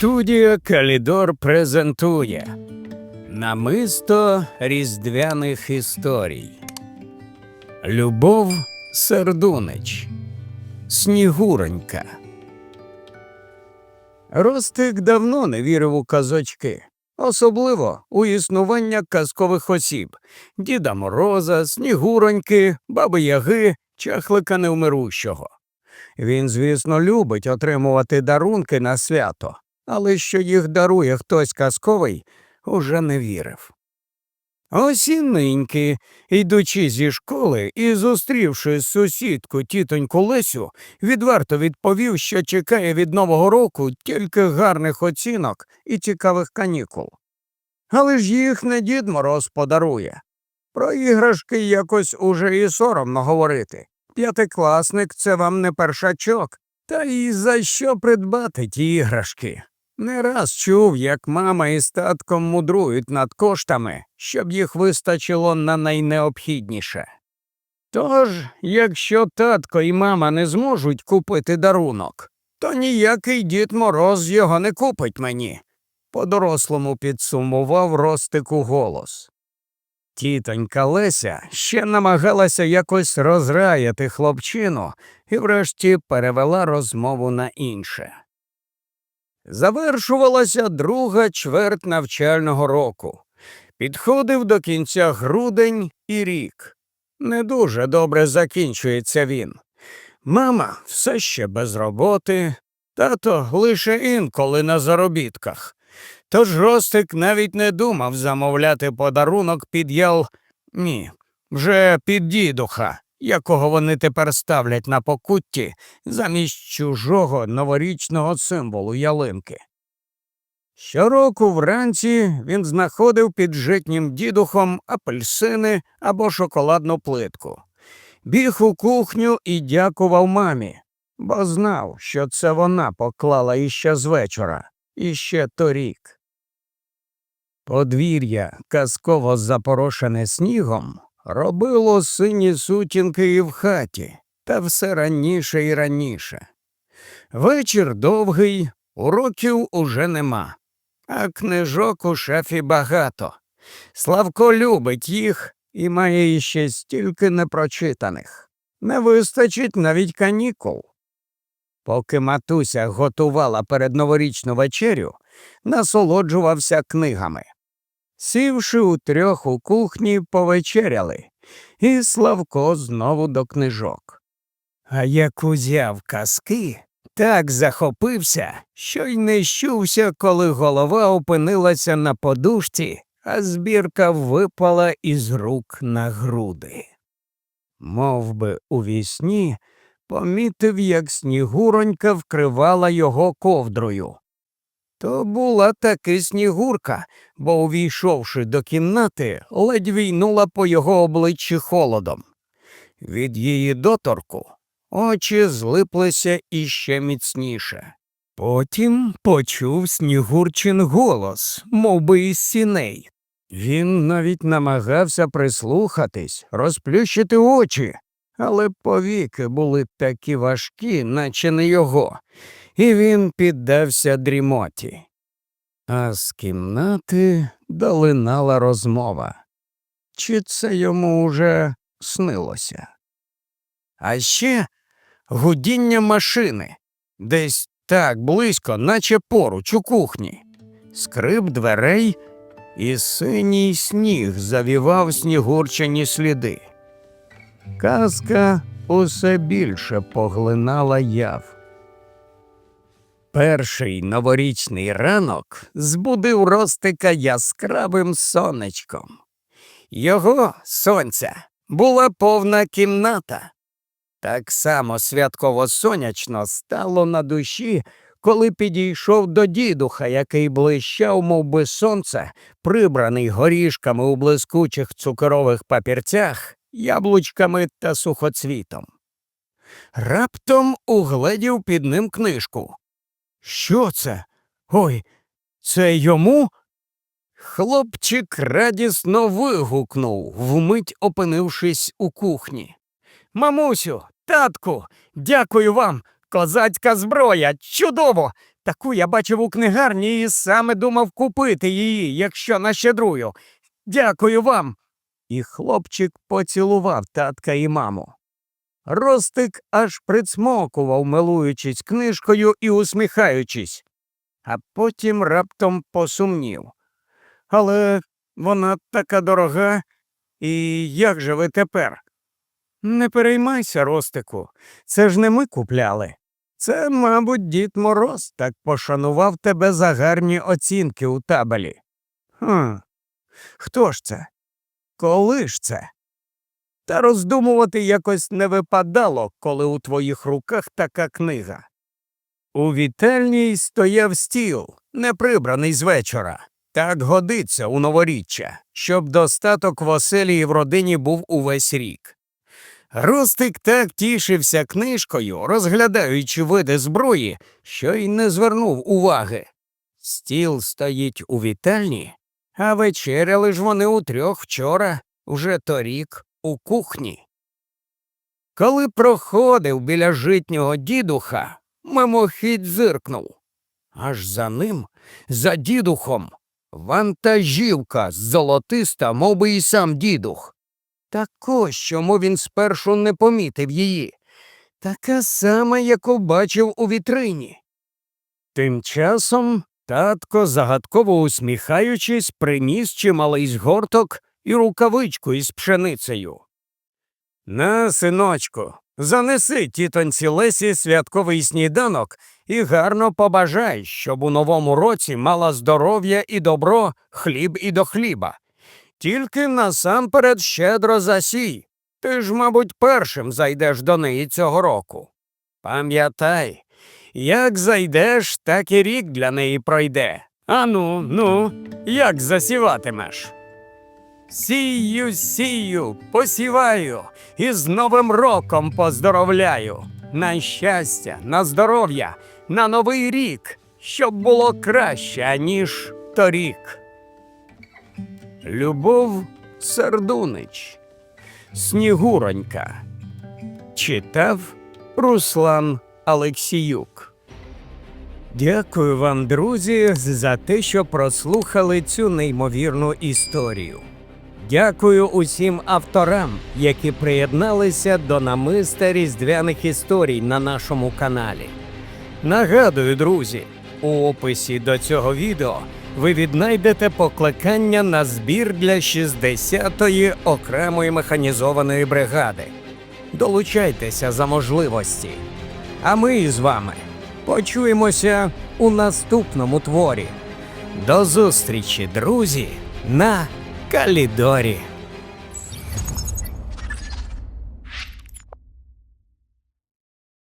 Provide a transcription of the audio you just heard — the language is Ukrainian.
Студія Калідор презентує Намисто різдвяних історій. Любов Сердунич. Снігуронька. Ростик давно не вірив у казочки, особливо у існування казкових осіб Діда Мороза, Снігуроньки, Баби Яги, Чахлика Невмирущого. Він, звісно, любить отримувати дарунки на свято, але що їх дарує хтось казковий, уже не вірив. Ось і ниньки, йдучи зі школи і зустрівши сусідку тітоньку Лесю, відверто відповів, що чекає від Нового року тільки гарних оцінок і цікавих канікул. Але ж їх не Дід Мороз подарує. Про іграшки якось уже і соромно говорити. П'ятикласник це вам не першачок, та й за що придбати ті іграшки? Не раз чув, як мама із татком мудрують над коштами, щоб їх вистачило на найнеобхідніше. Тож, якщо татко і мама не зможуть купити дарунок, то ніякий дід Мороз його не купить мені, по-дорослому підсумував Ростику голос. Тітонька Леся ще намагалася якось розраяти хлопчину і врешті перевела розмову на інше. Завершувалася друга чверть навчального року. Підходив до кінця грудень і рік. Не дуже добре закінчується він. Мама все ще без роботи, тато лише інколи на заробітках. Тож Ростик навіть не думав замовляти подарунок під ял... Ні, вже під дідуха, якого вони тепер ставлять на покутті замість чужого новорічного символу ялинки. Щороку вранці він знаходив під житнім дідухом апельсини або шоколадну плитку. Біг у кухню і дякував мамі, бо знав, що це вона поклала іще з вечора, іще торік. Подвір'я, казково запорошене снігом, робило сині сутінки і в хаті, та все раніше і раніше. Вечір довгий, уроків уже нема, а книжок у шафі багато. Славко любить їх і має іще стільки непрочитаних. Не вистачить навіть канікул. Поки матуся готувала передноворічну вечерю, насолоджувався книгами. Сівши у трьох у кухні, повечеряли, і Славко знову до книжок. А як узяв казки, так захопився, що й не щувся, коли голова опинилася на подушці, а збірка випала із рук на груди. Мов би у вісні помітив, як снігуронька вкривала його ковдрою. То була таки снігурка, бо, увійшовши до кімнати, ледь війнула по його обличчі холодом. Від її доторку очі злиплися іще міцніше. Потім почув снігурчин голос, мов би із сіней. Він навіть намагався прислухатись, розплющити очі, але повіки були такі важкі, наче не його, і він піддався дрімоті. А з кімнати долинала розмова. Чи це йому уже снилося? А ще гудіння машини десь так близько, наче поруч у кухні, скрип дверей і синій сніг завівав снігурчані сліди. Казка усе більше поглинала яв. Перший новорічний ранок збудив Ростика яскравим сонечком. Його сонця була повна кімната. Так само святково сонячно стало на душі, коли підійшов до дідуха, який блищав, мов би сонце, прибраний горішками у блискучих цукрових папірцях, яблучками та сухоцвітом. Раптом угледів під ним книжку. Що це? Ой, це йому? Хлопчик радісно вигукнув, вмить опинившись у кухні. Мамусю, татку, дякую вам. Козацька зброя, чудово! Таку я бачив у книгарні і саме думав купити її, якщо нащедрую. Дякую вам. І хлопчик поцілував татка і маму. Ростик аж прицмокував, милуючись книжкою і усміхаючись, а потім раптом посумнів. Але вона така дорога, і як же ви тепер? Не переймайся, Ростику, це ж не ми купляли. Це, мабуть, дід Мороз так пошанував тебе за гарні оцінки у табелі. Хм, хто ж це? Коли ж це? Та роздумувати якось не випадало, коли у твоїх руках така книга. У вітальній стояв стіл, не прибраний з вечора. Так годиться у новоріччя, щоб достаток в оселі і в родині був увесь рік. Ростик так тішився книжкою, розглядаючи види зброї, що й не звернув уваги. Стіл стоїть у вітальні, а вечеряли ж вони утрьох вчора, уже торік, у кухні. Коли проходив біля житнього дідуха, мимохідь зиркнув. Аж за ним, за дідухом, вантажівка золотиста, мов би і сам дідух. Так ось чому він спершу не помітив її. Така сама, яку бачив у вітрині. Тим часом татко, загадково усміхаючись, приніс чималий згорток і рукавичку із пшеницею. На, синочку, занеси тітонці Лесі святковий сніданок і гарно побажай, щоб у новому році мала здоров'я і добро, хліб і до хліба. Тільки насамперед щедро засій. Ти ж, мабуть, першим зайдеш до неї цього року. Пам'ятай, як зайдеш, так і рік для неї пройде. Ану, ну, як засіватимеш? Сію, сію, посіваю і з Новим роком поздоровляю. На щастя, на здоров'я, на новий рік, щоб було краще, ніж торік. Любов Сердунич. Снігуронька. Читав Руслан Алексіюк. Дякую вам, друзі, за те, що прослухали цю неймовірну історію. Дякую усім авторам, які приєдналися до намиста різдвяних історій на нашому каналі. Нагадую, друзі, у описі до цього відео ви віднайдете покликання на збір для 60-ї окремої механізованої бригади. Долучайтеся за можливості. А ми з вами почуємося у наступному творі. До зустрічі, друзі, на Калідорі.